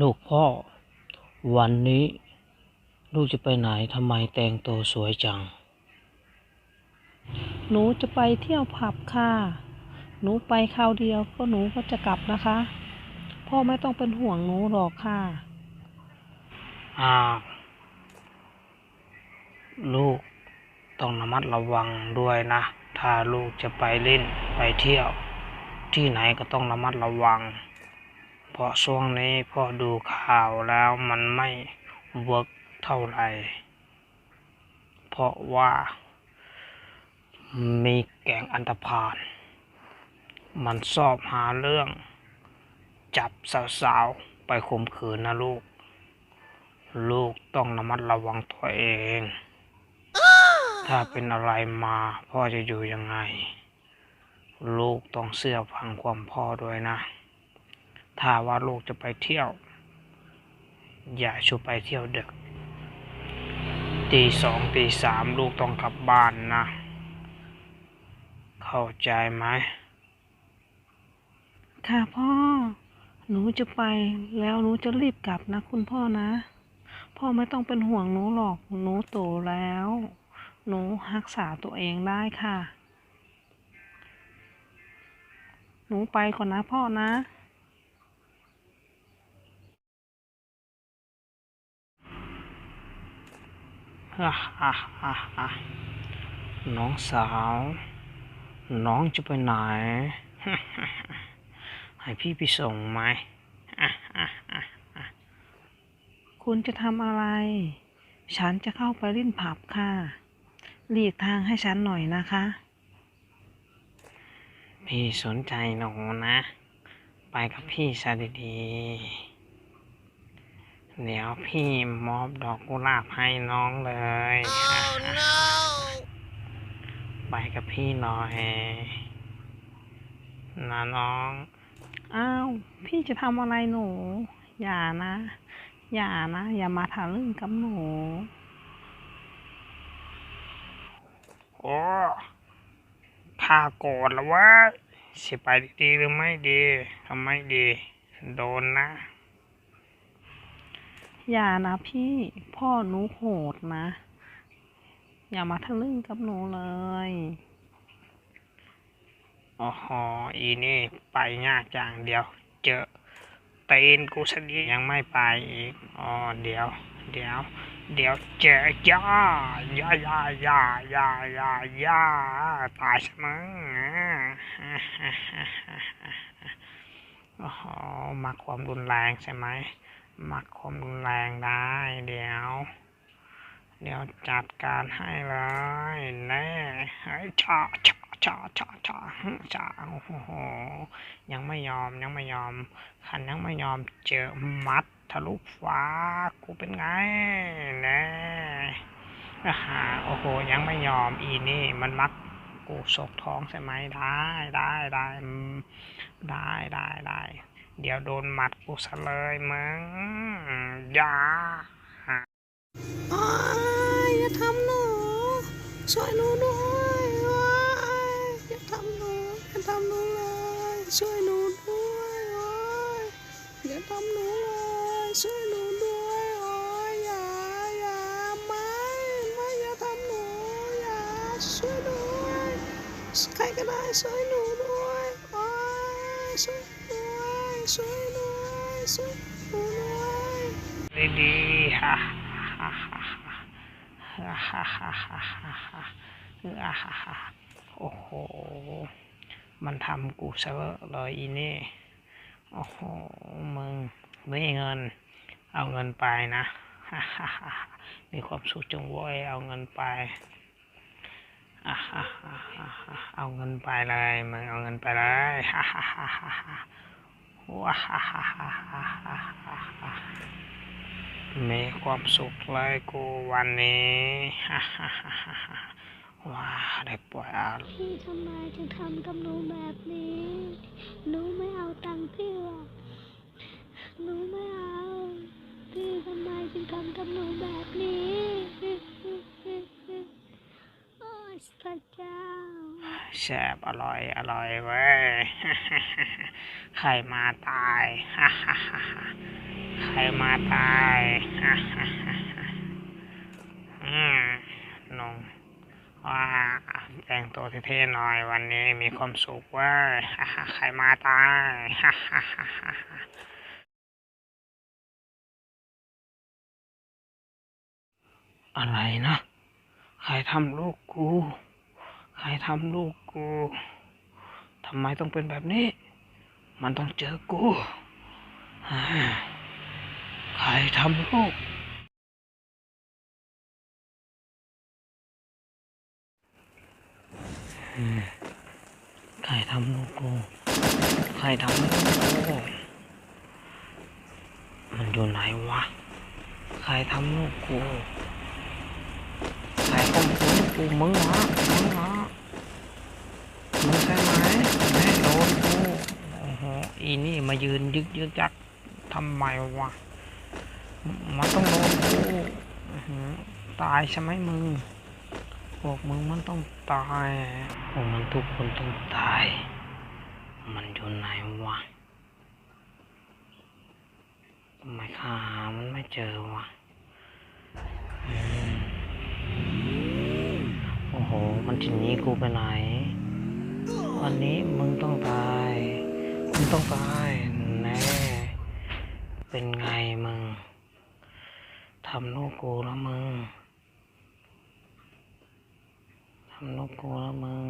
ลูกพ่อ วันนี้ลูกจะไปไหนทำไมแต่งตัวสวยจัง หนูจะไปเที่ยวผับค่ะ หนูไปคราวเดียวก็หนูก็จะกลับนะคะ พ่อไม่ต้องเป็นห่วงหนูหรอกค่ะอ้าวลูกต้องระมัดระวังด้วยนะ ถ้าลูกจะไปเล่นไปเที่ยว ที่ไหนก็ต้องระมัดระวัง เพราะช่วงนี้พ่อดูข่าวแล้วมันไม่เวิร์กเท่าไหร่ เพราะว่า มีแก๊งอันตพาล มันชอบหาเรื่อง จับสาวๆ ไปข่มขืนนะลูก ลูกต้องระมัดระวังตัวเอง ถ้าเป็นอะไรมาพ่อจะอยู่ยังไง ลูกต้องเชื่อฟังความพ่อด้วยนะ ถ้าว่าลูกจะไปเที่ยว อย่าชุบไปเที่ยวดึกตีสองตีสามลูกต้องกลับบ้านนะ เข้าใจไหมค่ะพ่อ หนูจะไปแล้วหนูจะรีบกลับนะคุณพ่อนะ พ่อไม่ต้องเป็นห่วงหนูหรอกหนูโตแล้ว หนูรักษาตัวเองได้ค่ะ หนูไปก่อนนะพ่อนะ ฮ่าฮ่าฮ่าฮ่า น้องสาว น้องจะไปไหน ให้พี่ไปส่งไหม คุณจะทำอะไร ฉันจะเข้าไปเล่นผับค่ะ หลีกทางให้ฉันหน่อยนะคะ พี่สนใจหนูนะ ไปกับพี่ซะดีๆ เดี๋ยวพี่มอบดอกกุหลาบให้น้องเลยไปกับพี่หน่อยนะน้อง อ้าว พี่จะทำอะไรหนู อย่านะ อย่านะ อย่ามาทะลึ่องกับหนู โอ้ข้าโกรธแล้วเวะสิไปดีหรือไม่ดีทำไม่ดี โดนนะ อย่านะพี่พ่อหนูโหดนะ อย่ามาทะลึ่งกับหนูเลยอ๋ออีนี่ไปยากอย่างเดียว เจอตีนกูสดียังไม่ไปอีกอ๋อเดี๋ยว เดี๋ยว เดี๋ยวเจอย่าย่าย่าย่าย่าย่าย่าตายซะมึงอ๋อมักความรุนแรงใช่ไหม มักคมแรงได้เดี๋ยว เดี๋ยวจัดการให้เลยแน่เฮ้ชาชาชาชาชาชาโอ้โหยังไม่ยอมยังไม่ยอมขันยังไม่ยอมเจอมัดทะลุฟ้ากูเป็นไงแน่อาหาโอ้โหยังไม่ยอมอีนี่มันมักกูศกท้องใช่ไหมได้ได้ได้ได้ได้ได้ เดี๋ยวโดนหมัดกูซะเลยมึงอย่าอ้ายอย่าทำหนูช่วยหนูด้วยว้ายอย่าทำหนูอย่าทำหนูเลยช่วยหนูด้วยโอ้ยอย่าทำหนูเลยช่วยหนูด้วยโอ้ยอย่าอย่าไม่ไม่อย่าทำหนูอย่าช่วยด้วยใครก็ได้ช่วยหนูด้วยโอ้ยช่วยด้วย ช่วยด้วยช่วยหนูด้วยดีดีๆฮ่าฮ่าฮ่าฮ่าฮ่าฮ่าฮ่าฮ่าฮ่าฮ่าฮ่าโอ้โห มันทำกูเซะเลยอีนี่ โอ้โห มึงไม่เงิน เอาเงินไปนะฮ่าฮ่าฮ่ามีความสุขจงเว้ยเอาเงินไปเอาเงินไปเลยมึงเอาเงินไปเลยฮ่าฮ่าฮ่าฮ่า ว้าฮ่าฮ่าฮ่าฮ่าฮ่ามีความสุขเลยกูวันนี้ฮ่าฮ่าฮ่าฮ่าฮ่าว้าได้ปล่อยอารมณ์พี่ทำไมถึงทำกับหนูแบบนี้หนูไม่เอาตังค์พี่หรอกหนูไม่เอาพี่ทำไมถึงทำกับหนูแบบนี้ โอ้ยพระเจ้า แซ่บอร่อย อร่อยเว้ยใครมาตายใครมาตายอืมนงว่าแต่งตัวเท่ๆหน่อยวันนี้มีความสุขเว่าฮ่าฮ่าใครมาตายอะไรนะ ใครทำลูกกู ใครทำลูก กูทำไมต้องเป็นแบบนี้ มันต้องเจอกูใครทำลูก ใครทำลูกกู ใครทำลูกกูมันอยู่ไหนวะ ใครทำลูกกู ใครข่มขืนกูมึงเหรอมึงเหรอมึงใช่ไหมแม่โดนกูโอ้โหอีนี่มายืนยึกยึกจักทำไมวะ มันต้องโดนกูตายใช่ไหมมึงพวกมึงมันต้องตายพวกมันทุกคนต้องตาย มันอยู่ไหนวะทำไมข้าหามันไม่เจอวะโอ้โห มันจะหนีกูไปไหน วันนี้มึงต้องตาย มึงต้องตายแน่เป็นไงมึงทำลูกกูแล้วมึงทำลูกกูแล้วมึง